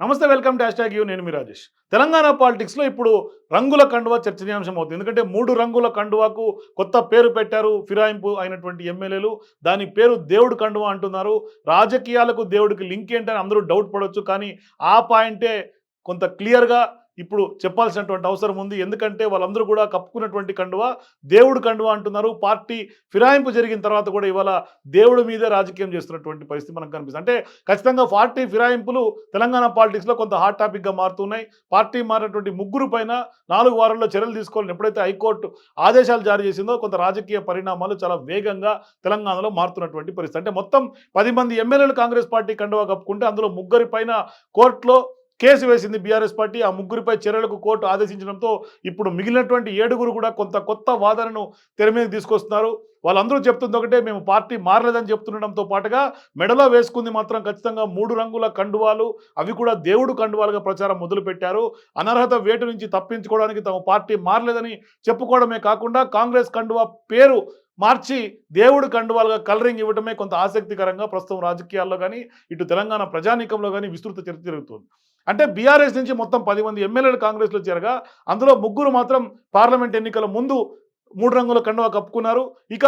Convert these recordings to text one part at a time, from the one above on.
నమస్తే welcome to hash you. నేను మీ రాజేష్. తెలంగాణ పాలిటిక్స్లో ఇప్పుడు రంగుల కండువా చర్చనీయాంశం అవుతుంది. ఎందుకంటే మూడు రంగుల కండువాకు కొత్త పేరు పెట్టారు ఫిరాయింపు అయినటువంటి ఎమ్మెల్యేలు. దాని పేరు దేవుడు కండువా అంటున్నారు. రాజకీయాలకు దేవుడికి లింక్ ఏంటని అందరూ డౌట్ పడవచ్చు కానీ ఆ పాయింటే కొంత క్లియర్గా ఇప్పుడు చెప్పాల్సినటువంటి అవసరం ఉంది. ఎందుకంటే వాళ్ళందరూ కూడా కప్పుకున్నటువంటి కండువా దేవుడు కండువా అంటున్నారు. పార్టీ ఫిరాయింపు జరిగిన తర్వాత కూడా ఇవాళ దేవుడి మీదే రాజకీయం చేస్తున్నటువంటి పరిస్థితి మనకు కనిపిస్తుంది. అంటే ఖచ్చితంగా పార్టీ ఫిరాయింపులు తెలంగాణ పాలిటిక్స్లో కొంత హాట్ టాపిక్గా మారుతున్నాయి. పార్టీ మారినటువంటి ముగ్గురు పైన నాలుగు వారాల్లో చర్యలు తీసుకోవాలని ఎప్పుడైతే హైకోర్టు ఆదేశాలు జారీ చేసిందో కొంత రాజకీయ పరిణామాలు చాలా వేగంగా తెలంగాణలో మారుతున్నటువంటి పరిస్థితి. అంటే మొత్తం పది మంది ఎమ్మెల్యేలు కాంగ్రెస్ పార్టీ కండువా కప్పుకుంటే అందులో ముగ్గురి పైన కోర్టులో కేసు వేసింది బీఆర్ఎస్ పార్టీ. ఆ ముగ్గురిపై చర్యలకు కోర్టు ఆదేశించడంతో ఇప్పుడు మిగిలినటువంటి ఏడుగురు కూడా కొంత కొత్త వాదనను తెర మీద తీసుకొస్తున్నారు. వాళ్ళందరూ చెప్తుంది ఒకటే మేము పార్టీ మారలేదని చెప్తుండడంతో పాటుగా మెడలో వేసుకుంది మాత్రం ఖచ్చితంగా మూడు రంగుల కండువాలు. అవి కూడా దేవుడు కండువాలుగా ప్రచారం మొదలుపెట్టారు. అనర్హత వేటు నుంచి తప్పించుకోవడానికి తమ పార్టీ మారలేదని చెప్పుకోవడమే కాకుండా కాంగ్రెస్ కండువా పేరు మార్చి దేవుడు కండువాలుగా కలరింగ్ ఇవ్వడమే కొంత ఆసక్తికరంగా ప్రస్తుతం రాజకీయాల్లో కానీ ఇటు తెలంగాణ ప్రజానీకంలో కానీ విస్తృత చర్చ జరుగుతుంది. అంటే బీఆర్ఎస్ నుంచి మొత్తం పది మంది ఎమ్మెల్యేలు కాంగ్రెస్లో చేరగా అందులో ముగ్గురు మాత్రం పార్లమెంట్ ఎన్నికల ముందు మూడు రంగుల కండువా కప్పుకున్నారు. ఇక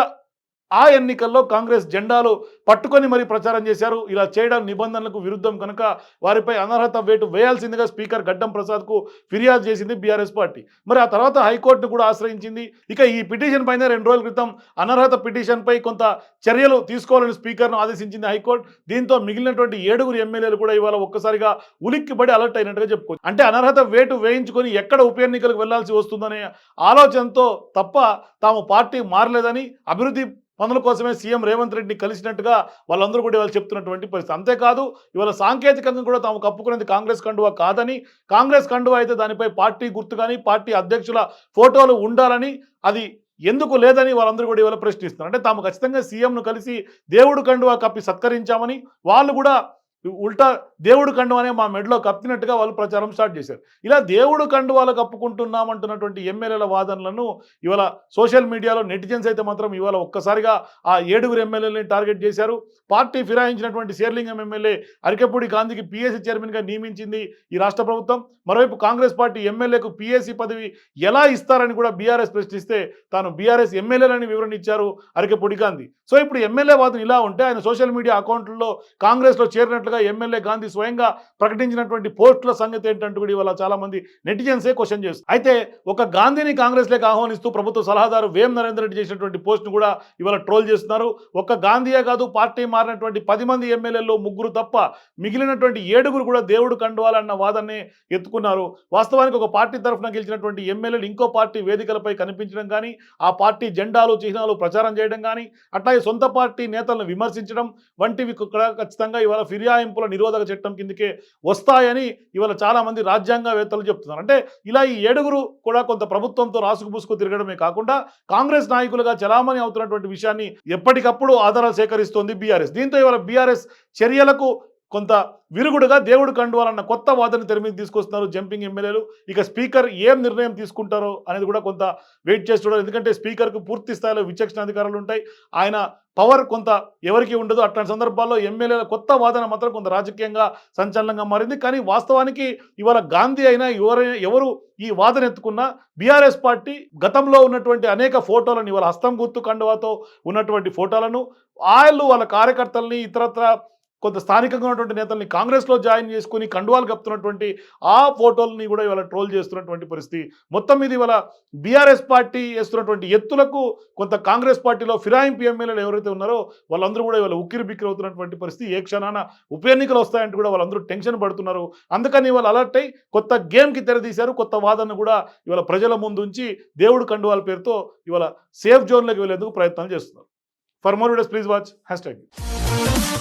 ఆ ఎన్నికల్లో కాంగ్రెస్ జెండాలు పట్టుకొని మరీ ప్రచారం చేశారు. ఇలా చేయడం నిబంధనలకు విరుద్ధం కనుక వారిపై అనర్హత వేటు వేయాల్సిందిగా స్పీకర్ గడ్డం ప్రసాద్కు ఫిర్యాదు చేసింది బీఆర్ఎస్ పార్టీ. మరి ఆ తర్వాత హైకోర్టును కూడా ఆశ్రయించింది. ఇక ఈ పిటిషన్ పైన రెండు రోజుల క్రితం అనర్హత పిటిషన్పై కొంత చర్యలు తీసుకోవాలని స్పీకర్ను ఆదేశించింది హైకోర్టు. దీంతో మిగిలినటువంటి ఏడుగురు ఎమ్మెల్యేలు కూడా ఇవాళ ఒక్కసారిగా ఉలిక్కిపడి అలర్ట్ అయినట్టుగా చెప్పుకోవచ్చు. అంటే అనర్హత వేటు వేయించుకొని ఎక్కడ ఉప ఎన్నికలకు వెళ్ళాల్సి వస్తుందనే ఆలోచనతో తప్ప తాము పార్టీ మారలేదని అభివృద్ధి పనుల కోసమే సీఎం రేవంత్ రెడ్డిని కలిసినట్టుగా వాళ్ళందరూ కూడా ఇవాళ చెప్తున్నటువంటి పరిస్థితి. అంతేకాదు ఇవాళ సాంకేతికంగా కూడా తాము కప్పుకునేది కాంగ్రెస్ కండువా కాదని కాంగ్రెస్ కండువా అయితే దానిపై పార్టీ గుర్తు కానీ పార్టీ అధ్యక్షుల ఫోటోలు ఉండాలని అది ఎందుకు లేదని వాళ్ళందరూ కూడా ఇవాళ ప్రశ్నిస్తున్నారు. అంటే తాము ఖచ్చితంగా సీఎంను కలిసి దేవుడు కండువా కప్పి సత్కరించామని వాళ్ళు కూడా ఉల్టా దేవుడు కండువానే మా మెడలో కప్పినట్టుగా వాళ్ళు ప్రచారం స్టార్ట్ చేశారు. ఇలా దేవుడు కండువాలు కప్పుకుంటున్నామంటున్నటువంటి ఎమ్మెల్యేల వాదనలను ఇవాళ సోషల్ మీడియాలో నెటిజన్స్ అయితే మాత్రం ఇవాళ ఒక్కసారిగా ఆ ఏడుగురు ఎమ్మెల్యేలని టార్గెట్ చేశారు. పార్టీ ఫిరాయించినటువంటి శేర్లింగం ఎమ్మెల్యే అరికెపూడి గాంధీకి పిఎస్సీ చైర్మన్గా నియమించింది ఈ రాష్ట్ర ప్రభుత్వం. మరోవైపు కాంగ్రెస్ పార్టీ ఎమ్మెల్యేకు పిఎస్సీ పదవి ఎలా ఇస్తారని కూడా బీఆర్ఎస్ ప్రశ్నిస్తే తాను బీఆర్ఎస్ ఎమ్మెల్యేలని వివరణ ఇచ్చారు అరికెపూడి గాంధీ. సో ఇప్పుడు ఎమ్మెల్యే వాదన ఇలా ఉంటే ఆయన సోషల్ మీడియా అకౌంట్లలో కాంగ్రెస్లో చేరినట్లుగా ఎమ్మెల్యే గాంధీ స్వయంగా ప్రకటించినటువంటి పోస్టుల సంగతి ఏంటంటూ కూడా ఇవాళ చాలా మంది నెటిజన్సే క్వశ్చన్ చేస్తారు అయితే ఒక గాంధీని కాంగ్రెస్లోకి ఆహ్వానిస్తూ ప్రభుత్వ సలహాదారు వేం నరేందర్ రెడ్డి చేసినటువంటి పోస్ట్ను కూడా ఇవాళ ట్రోల్ చేస్తున్నారు. ఒక్క గాంధీయే కాదు పార్టీ మారినటువంటి పది మంది ఎమ్మెల్యేల్లో ముగ్గురు తప్ప మిగిలినటువంటి ఏడుగురు కూడా దేవుడు కండువాలన్న వాదాన్ని ఎత్తుకున్నారు. వాస్తవానికి ఒక పార్టీ తరఫున గెలిచినటువంటి ఎమ్మెల్యేలు ఇంకో పార్టీ వేదికలపై కనిపించడం కానీ ఆ పార్టీ జెండాలు చిహ్నాలు ప్రచారం చేయడం కానీ అట్లాగే సొంత పార్టీ నేతలను విమర్శించడం వంటివి ఖచ్చితంగా ఇవాళ ఫిర్యాయింపుల నిరోధక చట్టం కిందకే వస్తాయని ఇవాళ చాలా మంది రాజ్యాంగవేత్తలు చెప్తున్నారు. అంటే ఇలా ఈ ఏడుగురు కూడా కొంత ప్రభుత్వంతో రాసుకుపూసుకు తిరగడమే కాకుండా కాంగ్రెస్ నాయకులుగా చలామణి అవుతున్నటువంటి విషయాన్ని ఎప్పటికప్పుడు ఆధారాలు సేకరిస్తోంది బీఆర్ఎస్. దీంతో ఇవాళ బీఆర్ఎస్ చర్యలకు కొంత విరుగుడుగా దేవుడు కండువాలన్న కొత్త వాదన తెర మీద తీసుకొస్తున్నారు జంపింగ్ ఎమ్మెల్యేలు. ఇక స్పీకర్ ఏం నిర్ణయం తీసుకుంటారో అనేది కూడా కొంత వెయిట్ చేస్తున్నారు ఎందుకంటే స్పీకర్కు పూర్తి స్థాయిలో విచక్షణ అధికారాలు ఉంటాయి. ఆయన పవర్ కొంత ఎవరికి ఉండదు. అట్లాంటి సందర్భాల్లో ఎమ్మెల్యేల కొత్త వాదన మాత్రం కొంత రాజకీయంగా సంచలనంగా మారింది. కానీ వాస్తవానికి ఇవాళ గాంధీ అయినా ఎవరైనా ఎవరు ఈ వాదన ఎత్తుకున్నా బీఆర్ఎస్ పార్టీ గతంలో ఉన్నటువంటి అనేక ఫోటోలను ఇవాళ హస్తం గుర్తు కండువాతో ఉన్నటువంటి ఫోటోలను వాళ్ళు వాళ్ళ కార్యకర్తల్ని ఇతరత్ర కొంత స్థానికంగా ఉన్నటువంటి నేతల్ని కాంగ్రెస్లో జాయిన్ చేసుకుని కండువాలు కప్పుతున్నటువంటి ఆ ఫోటోలని కూడా ఇవాళ ట్రోల్ చేస్తున్నటువంటి పరిస్థితి. మొత్తం మీద ఇవాళ బీఆర్ఎస్ పార్టీ వేస్తున్నటువంటి ఎత్తులకు కొంత కాంగ్రెస్ పార్టీలో ఫిరాయింపు ఎమ్మెల్యేలు ఎవరైతే ఉన్నారో వాళ్ళందరూ కూడా ఇవాళ ఉక్కిరి బిక్కిరి అవుతున్నటువంటి పరిస్థితి. ఏ క్షణాన ఉప ఎన్నికలు వస్తాయంటే కూడా వాళ్ళందరూ టెన్షన్ పడుతున్నారు. అందుకని ఇవాళ అలర్ట్ అయి కొత్త గేమ్కి తెరదీశారు. కొత్త వాదన కూడా ఇవాళ ప్రజల ముందుంచి దేవుడు కండువాల పేరుతో ఇవాళ సేఫ్ జోన్లోకి వెళ్ళేందుకు ప్రయత్నాలు చేస్తున్నారు. For more videos please watch hash tag